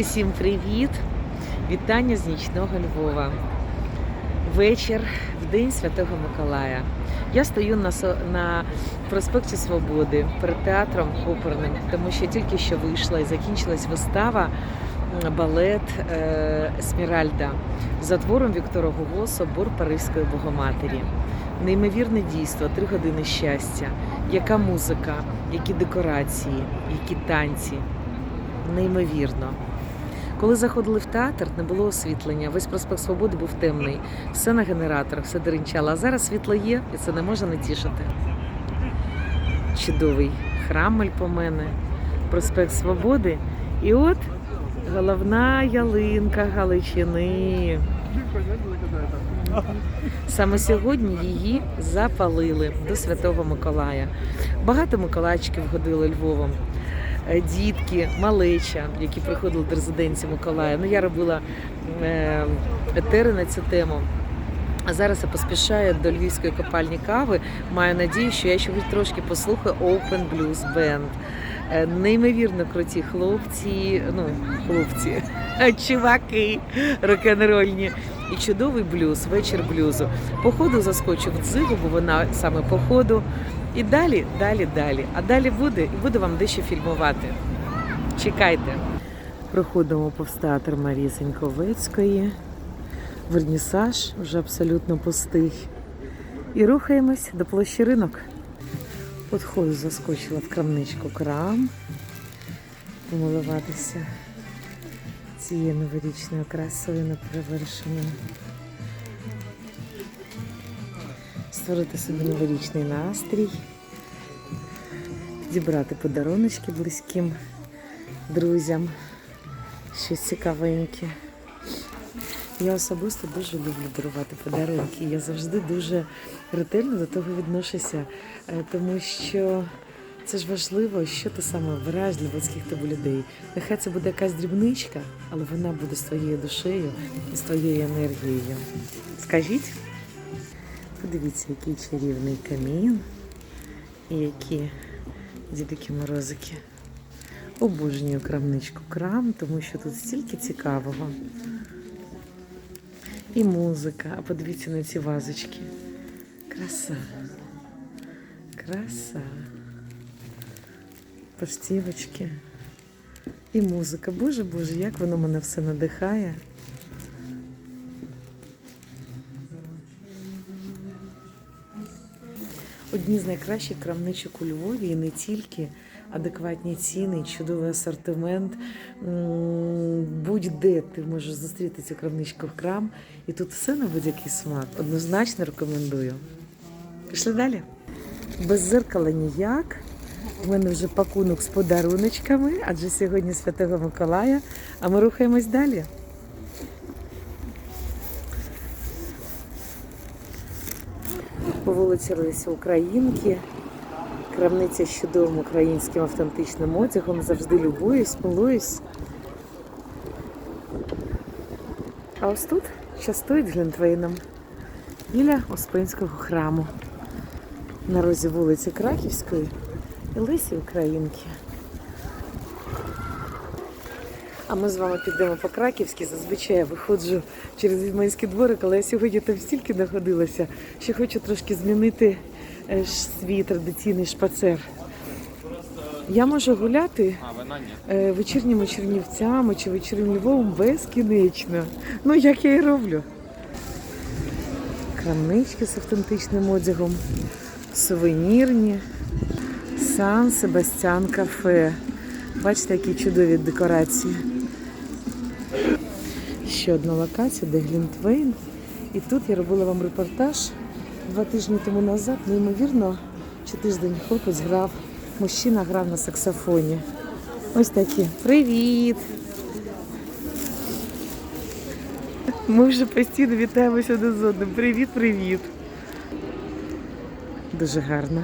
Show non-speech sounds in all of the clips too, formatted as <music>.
Усім привіт! Вітання з нічного Львова. Вечір в День Святого Миколая. Я стою на, на проспекті Свободи перед театром оперним, тому що тільки що вийшла і закінчилась вистава балет е, Сміральда за твором Віктора Гуго Собор Паризької Богоматері. Неймовірне дійство, три години щастя. Яка музика, які декорації, які танці. Неймовірно. Коли заходили в театр, не було освітлення. Весь проспект Свободи був темний. Все на генераторах, все деренчало. А зараз світло є, і це не може не тішити. Чудовий храм по мене, проспект Свободи. І от головна ялинка Галичини. Саме сьогодні її запалили до Святого Миколая. Багато миколайчиків ходили Львовом. Е, Дітки, малеча, які приходили до резиденції Миколая. Ну, я робила е, етери на цю тему. А зараз я поспішаю до львівської копальні кави. Маю надію, що я ще хоч трошки послухаю Open Blues Band. Е, Неймовірно круті хлопці, ну, хлопці, <laughs> чуваки рок-н-рольні. І чудовий блюз, вечір блюзу. По ходу заскочу в дзигу, бо вона саме по ходу. І далі, далі, далі. А далі буде, і буду вам дещо фільмувати. Чекайте. Проходимо повз театр Марії Сеньковецької. Вернісаж вже абсолютно пустий. І рухаємось до площі ринок. От ходу заскочила в крамничку крам. Помилуватися цією новорічною красою неперевершеною. Створити собі новорічний настрій, зібрати подаруночки близьким друзям, щось цікавеньке. Я особисто дуже люблю дарувати подарунки. Я завжди дуже ретельно до того відношуся, е, тому що це ж важливо, що ти саме обираєш для близьких тобі людей. Нехай це буде якась дрібничка, але вона буде з твоєю душею і з твоєю енергією. Скажіть? Подивіться, який чарівний камін і які дідики морозики. Обожнюю крамничку крам, тому що тут стільки цікавого. І музика. А подивіться на ці вазочки. Краса. Краса. Поштівочки. І музика. Боже Боже, як воно мене все надихає. Одні з найкращих крамничок у Львові і не тільки адекватні ціни, чудовий асортимент. Будь-де ти можеш зустріти цю крамничку в крам, і тут все на будь-який смак. Однозначно рекомендую. Пішли далі. Без зеркала ніяк. У мене вже пакунок з подаруночками, адже сьогодні Святого Миколая, а ми рухаємось далі. Вулиці Лесі Українки. Крамниця з чудовим українським автентичним одягом. Завжди любуюсь, милуюсь. А ось тут частують глінтвейном біля Успенського храму. На розі вулиці Краківської і Лесі Українки. А ми з вами підемо по Краківськи. Зазвичай я виходжу через Відьманський дворик, але я сьогодні там стільки находилася, що хочу трошки змінити е, свій традиційний шпацер. Я можу гуляти е, вечірніми Чернівцями чи вечірнім Львовом безкінечно. Ну, як я і роблю. Крамнички з автентичним одягом, сувенірні, Сан Себастьян кафе. Бачите, які чудові декорації. Ще одна локація, де Глінтвейн. І тут я робила вам репортаж два тижні тому назад. Неймовірно, чи тиждень хлопець грав, мужчина грав на саксофоні. Ось такі. Привіт! Ми вже постійно вітаємося один з одним. Привіт, привіт. Дуже гарно.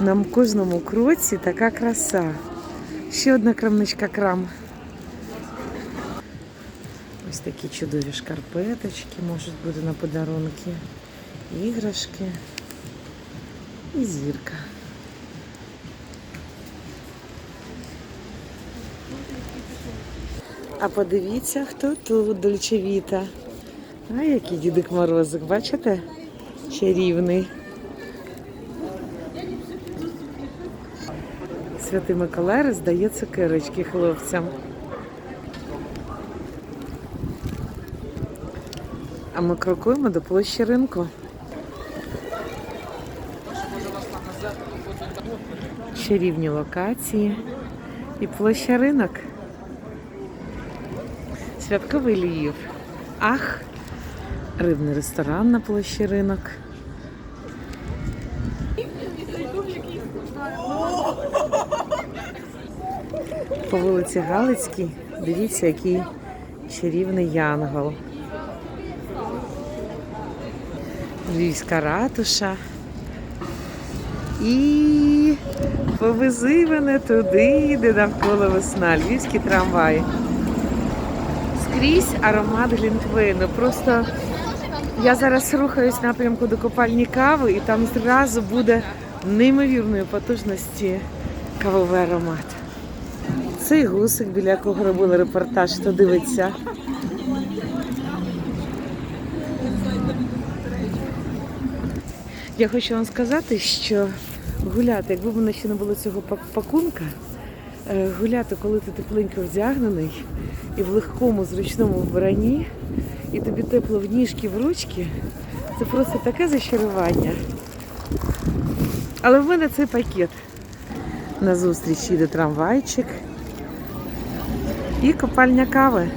На кожному кроці така краса. Ще одна крамничка крам. Ось такі чудові шкарпеточки можуть бути на подарунки. Іграшки і зірка. А подивіться, хто тут дольчевіта. А який дідик морозик, бачите? Чарівний. Святий Миколай роздає цукерочки хлопцям. А ми крокуємо до площі ринку. Чарівні локації і площа ринок. Святковий Львів. Ах, рибний ресторан на площі ринок. По вулиці Галицькій дивіться, який чарівний янгол. Львівська ратуша. І повези мене туди, де навколо весна. Львівський трамвай. Скрізь аромат глінтвейну. Просто я зараз рухаюсь напрямку до копальні кави, і там зразу буде неймовірної потужності кавовий аромат. Цей гусик, біля якого робили репортаж, хто дивиться. Я хочу вам сказати, що гуляти, якби в мене ще не було цього пакунка, е, гуляти, коли ти тепленько вдягнений і в легкому зручному вбранні, і тобі тепло в ніжки, в ручки, це просто таке зачарування. Але в мене цей пакет. На зустріч йде трамвайчик і копальня кави.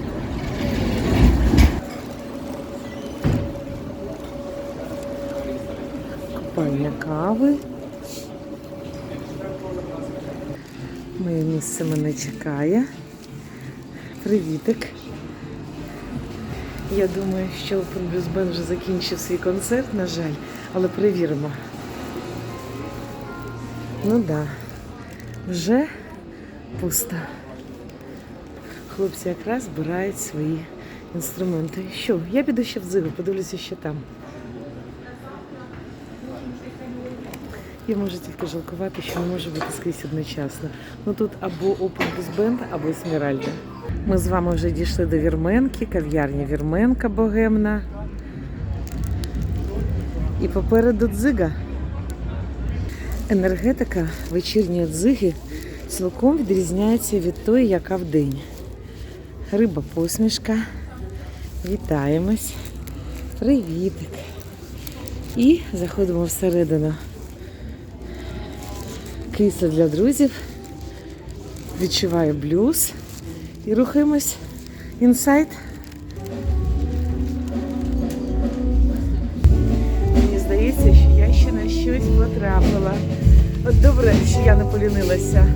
Копальня кави. Моє місце мене чекає. Привітик. Я думаю, що Open Blues Band вже закінчив свій концерт, на жаль, але перевіримо. Ну так, да. вже пусто. Хлопці якраз збирають свої інструменти. Що, я піду ще в Зигу, подивлюся, що там. Я можу тільки жалкувати, що не може бути скрізь одночасно. Ну тут або Blues Band, або Есмеральда. Ми з вами вже дійшли до Вірменки, кав'ярня Вірменка Богемна. І попереду дзига. Енергетика вечірньої дзиги цілком відрізняється від тої, яка вдень. Риба посмішка. Вітаємось. Привітик. І заходимо всередину. Крісло для друзів. Відчуваю блюз. І рухаємось інсайд. Мені здається, що я ще на щось потрапила. От добре, що я не полінилася.